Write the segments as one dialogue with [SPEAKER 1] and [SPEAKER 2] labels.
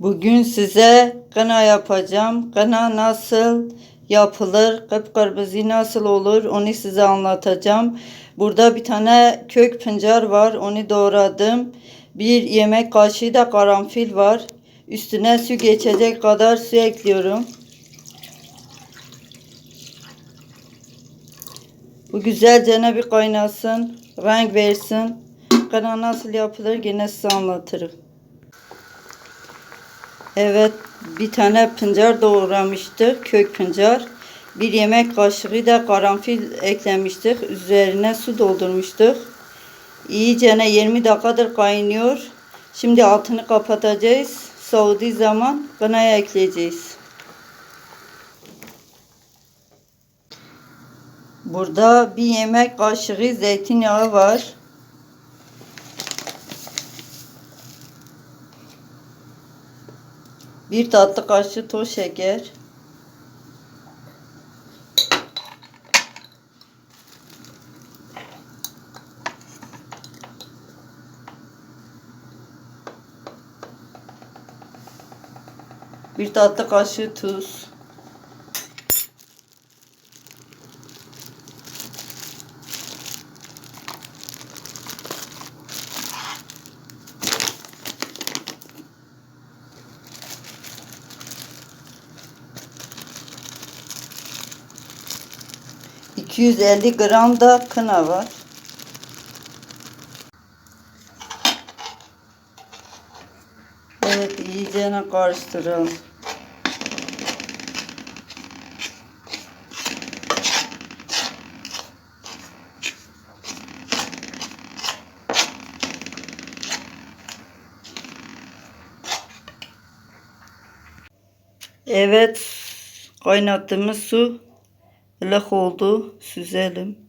[SPEAKER 1] Bugün size kına yapacağım. Kına nasıl yapılır, kıpkırmızı nasıl olur onu size anlatacağım. Burada bir tane kök pancar var. Onu doğradım. Bir yemek kaşığı da karanfil var. Üstüne su geçecek kadar su ekliyorum. Bu güzelce bir kaynasın, renk versin. Kına nasıl yapılır gene size anlatırım. Evet, bir tane pancar doğramıştık, kök pancar. Bir yemek kaşığı da karanfil eklemiştik. Üzerine su doldurmuştuk. İyice 20 dakikadır kaynıyor. Şimdi altını kapatacağız. Soğuduğu zaman kınaya ekleyeceğiz. Burada bir yemek kaşığı zeytinyağı var. Bir tatlı kaşığı toz şeker. Bir tatlı kaşığı tuz. ...250 gram da kına var. Evet, iyice karıştıralım. Evet, kaynattığımız su ılık oldu. Süzelim.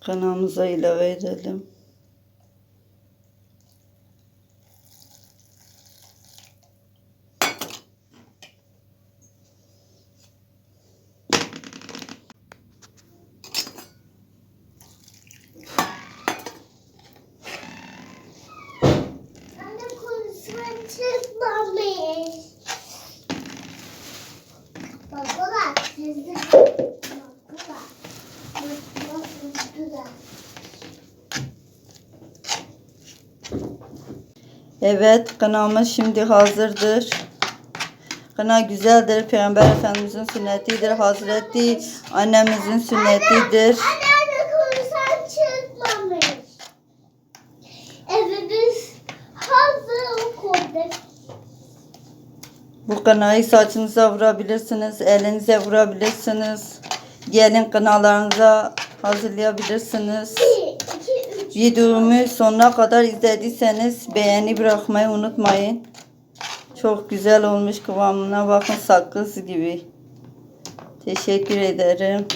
[SPEAKER 1] Kanalımıza ilave edelim.
[SPEAKER 2] Baba bak
[SPEAKER 1] Evet, kınamız şimdi hazırdır. Kına güzeldir. Peygamber Efendimizin sünnetidir. Hazreti annemizin sünnetidir.
[SPEAKER 2] Anne anne konuşman çıkmamış. Evimiz hazır koyduk.
[SPEAKER 1] Bu kınayı saçınıza vurabilirsiniz, elinize vurabilirsiniz. Gelin kınalarınıza hazırlayabilirsiniz. Videomu sonuna kadar izlediyseniz beğeni bırakmayı unutmayın. Çok güzel olmuş kıvamına bakın sakız gibi. Teşekkür ederim.